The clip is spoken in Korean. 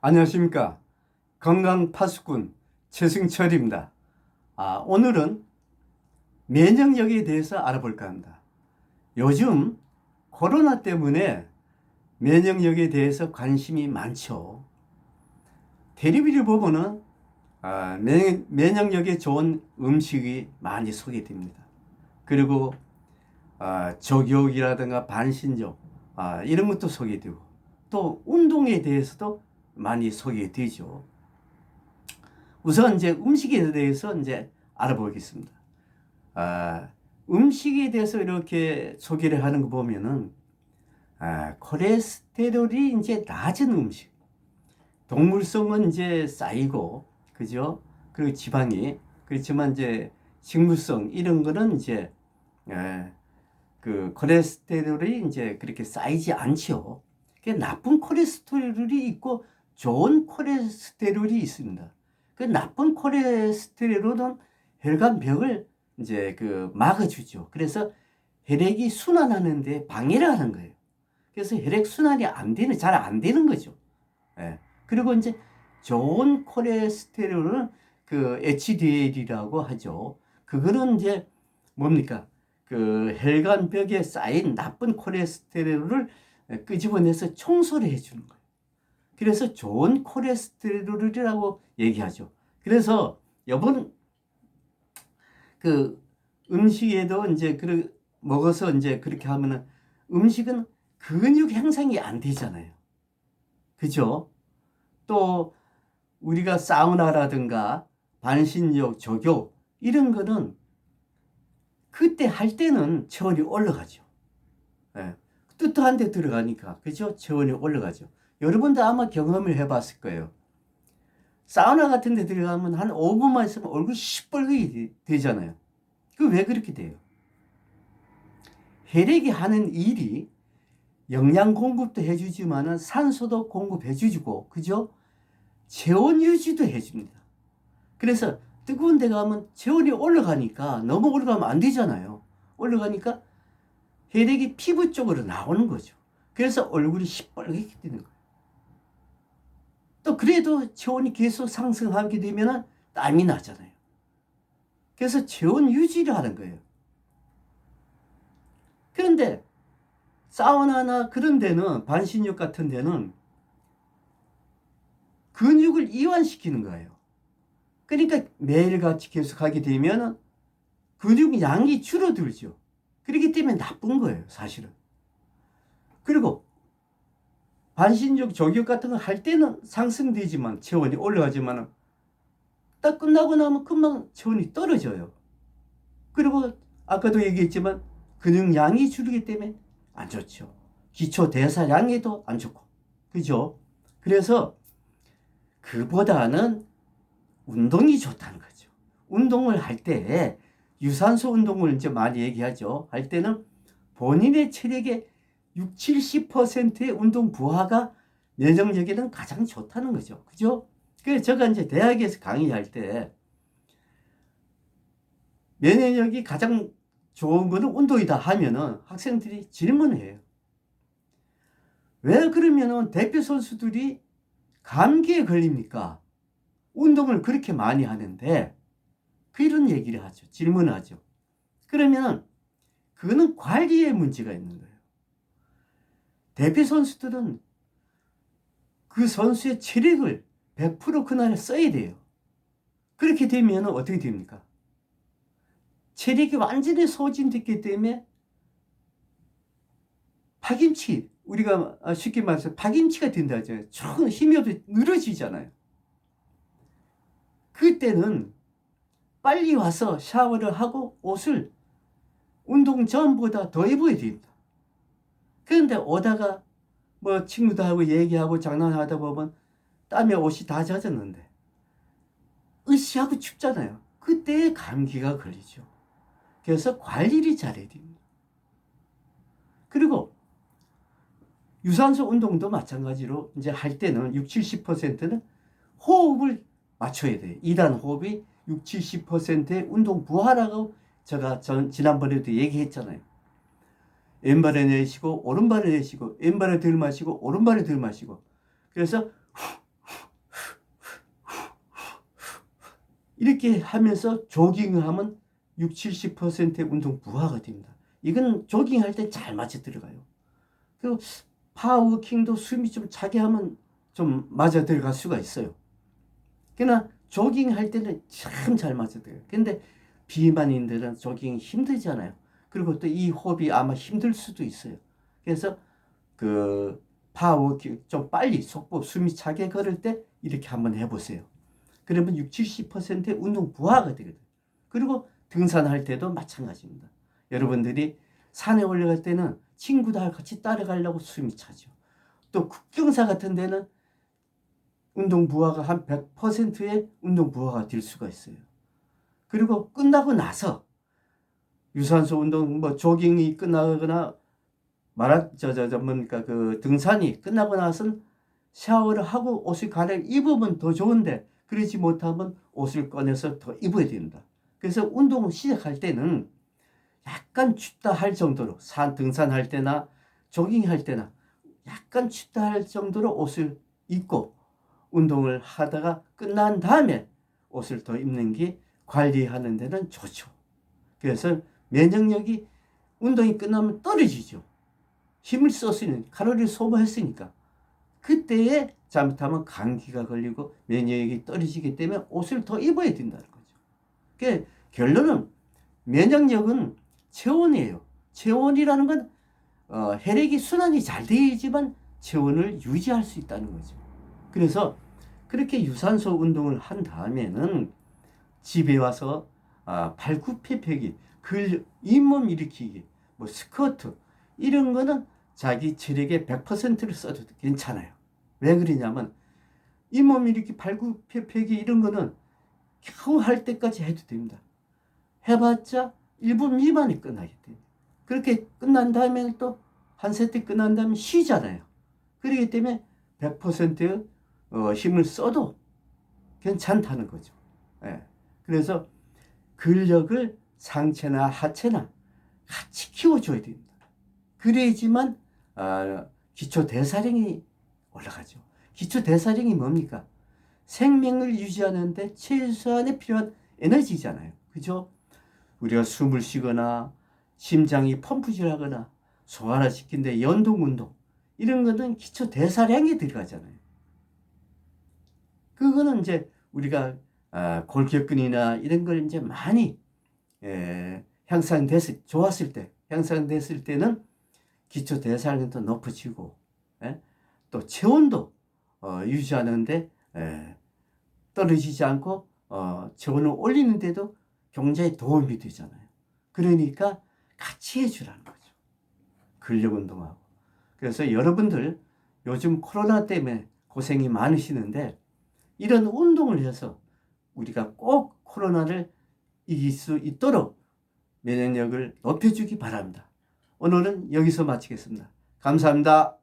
안녕하십니까. 건강 파수꾼 최승철입니다. 아, 오늘은 면역력에 대해서 알아볼까 합니다. 요즘 코로나 때문에 면역력에 대해서 관심이 많죠. 텔레비를 보면은 아, 면, 면역력에 좋은 음식이 많이 소개됩니다. 그리고 아, 적욕이라든가 반신욕 아, 이런 것도 소개되고 또 운동에 대해서도 많이 소개되죠. 우선 이제 음식에 대해서 이제 알아보겠습니다. 아, 음식에 대해서 이렇게 소개를 하는 거 보면은 아, 콜레스테롤이 이제 낮은 음식, 동물성은 이제 쌓이고 그죠? 그리고 지방이 그렇지만 이제 식물성 이런 거는 이제 에, 그 콜레스테롤이 이제 그렇게 쌓이지 않죠. 그 나쁜 콜레스테롤이 있고 좋은 콜레스테롤이 있습니다. 그 나쁜 콜레스테롤은 혈관벽을 이제 그 막아주죠. 그래서 혈액이 순환하는데 방해를 하는 거예요. 그래서 혈액 순환이 안 되는, 잘 안 되는 거죠. 예. 그리고 이제 좋은 콜레스테롤은 그 HDL이라고 하죠. 그거는 이제 뭡니까? 그 혈관벽에 쌓인 나쁜 콜레스테롤을 끄집어내서 청소를 해주는 거예요. 그래서 좋은 콜레스테롤이라고 얘기하죠. 그래서 여분 그 음식에도 이제 그 먹어서 이제 그렇게 하면은 음식은 근육 형성이 안 되잖아요. 그죠? 또 우리가 사우나라든가 반신욕, 조교 이런 거는 그때 할 때는 체온이 올라가죠. 예. 뜨뜻한 데 들어가니까 그죠? 체온이 올라가죠. 여러분도 아마 경험을 해봤을 거예요. 사우나 같은 데 들어가면 한 5분만 있으면 얼굴 시뻘겋게 되잖아요. 그 왜 그렇게 돼요? 혈액이 하는 일이 영양 공급도 해주지만은 산소도 공급해주고, 그죠? 체온 유지도 해줍니다. 그래서 뜨거운 데 가면 체온이 올라가니까 너무 올라가면 안 되잖아요. 올라가니까 혈액이 피부 쪽으로 나오는 거죠. 그래서 얼굴이 시뻘겋게 되는 거예요. 또 그래도 체온이 계속 상승하게 되면 땀이 나잖아요. 그래서 체온 유지를 하는 거예요. 그런데 사우나나 그런 데는 반신욕 같은 데는 근육을 이완시키는 거예요. 그러니까 매일같이 계속 하게 되면 근육 양이 줄어들죠. 그렇기 때문에 나쁜 거예요, 사실은. 그리고 반신욕, 조격 같은 거 할 때는 상승되지만 체온이 올라가지만 딱 끝나고 나면 금방 체온이 떨어져요. 그리고 아까도 얘기했지만 근육량이 줄기 때문에 안 좋죠. 기초 대사량에도 안 좋고. 그죠? 그래서 그보다는 운동이 좋다는 거죠. 운동을 할 때 유산소 운동을 이제 많이 얘기하죠. 할 때는 본인의 체력의 60, 70%의 운동 부하가 면역력에는 가장 좋다는 거죠. 그죠? 그래서 제가 이제 대학에서 강의할 때 면역력이 가장 좋은 거는 운동이다 하면은 학생들이 질문을 해요. 왜 그러면은 대표 선수들이 감기에 걸립니까? 운동을 그렇게 많이 하는데 그런 얘기를 하죠. 질문을 하죠. 그러면 그거는 관리에 문제가 있는 거예요. 대표 선수들은 그 선수의 체력을 100% 그날에 써야 돼요. 그렇게 되면 어떻게 됩니까? 체력이 완전히 소진됐기 때문에 파김치, 우리가 쉽게 말해서 파김치가 된다 하잖아요. 조금 힘이 없어 늘어지잖아요. 그때는 빨리 와서 샤워를 하고 옷을 운동 전보다 더 입어야 됩니다. 그런데 오다가 뭐 친구들하고 얘기하고 장난하다 보면 땀에 옷이 다 젖었는데 으쌰하고 춥잖아요. 그때 감기가 걸리죠. 그래서 관리를 잘해야 됩니다. 그리고 유산소 운동도 마찬가지로 이제 할 때는 60, 70%는 호흡을 맞춰야 돼요. 2단 호흡이 60, 70%의 운동 부하라고 제가 전 지난번에도 얘기했잖아요. 왼발에 내쉬고 오른발에 내쉬고 왼발에 들 마시고 오른발에 들 마시고 그래서 이렇게 하면서 조깅하면 60, 70%의 운동 부하가 됩니다. 이건 조깅할 때 잘 맞춰 들어가요. 그리고 파워킹도 숨이 좀 차게 하면 좀 맞아 들어갈 수가 있어요. 그러나 조깅할 때는 참 잘 맞아 들어요. 근데 비만인들은 조깅이 힘들잖아요. 그리고 또 이 호흡이 아마 힘들 수도 있어요. 그래서 그 파워워킹 좀 빨리 속보 숨이 차게 걸을 때 이렇게 한번 해보세요. 그러면 6, 70%의 운동 부하가 되거든요. 그리고 등산할 때도 마찬가지입니다. 여러분들이 산에 올라갈 때는 친구들 같이 따라가려고 숨이 차죠. 또 국경사 같은 데는 운동 부하가 한 100%의 운동 부하가 될 수가 있어요. 그리고 끝나고 나서 유산소 운동 뭐 조깅이 끝나거나 마라 저저저 뭡니까 그 등산이 끝나고 나서는 샤워를 하고 옷을 갈아 입으면 더 좋은데 그러지 못하면 옷을 꺼내서 더 입어야 된다. 그래서 운동을 시작할 때는 약간 춥다 할 정도로 산 등산할 때나 조깅할 때나 약간 춥다 할 정도로 옷을 입고 운동을 하다가 끝난 다음에 옷을 더 입는 게 관리하는 데는 좋죠. 그래서 면역력이 운동이 끝나면 떨어지죠. 힘을 썼으니 칼로리를 소모했으니까 그때에 잘못하면 감기가 걸리고 면역력이 떨어지기 때문에 옷을 더 입어야 된다는 거죠. 그 결론은 면역력은 체온이에요. 체온이라는 건 어, 혈액이 순환이 잘 되어야지만 체온을 유지할 수 있다는 거죠. 그래서 그렇게 유산소 운동을 한 다음에는 집에 와서 아, 발굽혀펴기, 글 잇몸 일으키기, 뭐 스쿼트 이런 거는 자기 체력의 100%를 써도 괜찮아요. 왜 그러냐면 잇몸 일으키, 발굽혀펴기 이런 거는 겨우 할 때까지 해도 됩니다. 해봤자 1분 미만이 끝나기 때문에 그렇게 끝난 다음에 또 한 세트 끝난 다음에 쉬잖아요. 그렇기 때문에 100% 어, 힘을 써도 괜찮다는 거죠. 예. 그래서 근력을 상체나 하체나 같이 키워줘야 됩니다. 그래야지만 아, 기초 대사량이 올라가죠. 기초 대사량이 뭡니까? 생명을 유지하는데 최소한의 필요한 에너지잖아요. 그죠? 우리가 숨을 쉬거나 심장이 펌프질하거나 소화를 시킨데 연동 운동 이런 거는 기초 대사량이 들어가잖아요. 그거는 이제 우리가 아, 골격근이나 이런 걸 이제 많이 에, 향상됐을 좋았을 때 향상됐을 때는 기초 대사량도 높아지고 에? 또 체온도 어, 유지하는데 에, 떨어지지 않고 어, 체온을 올리는데도 굉장히 도움이 되잖아요. 그러니까 같이 해주라는 거죠. 근력 운동하고. 그래서 여러분들 요즘 코로나 때문에 고생이 많으시는데 이런 운동을 해서 우리가 꼭 코로나를 이길 수 있도록 면역력을 높여주기 바랍니다. 오늘은 여기서 마치겠습니다. 감사합니다.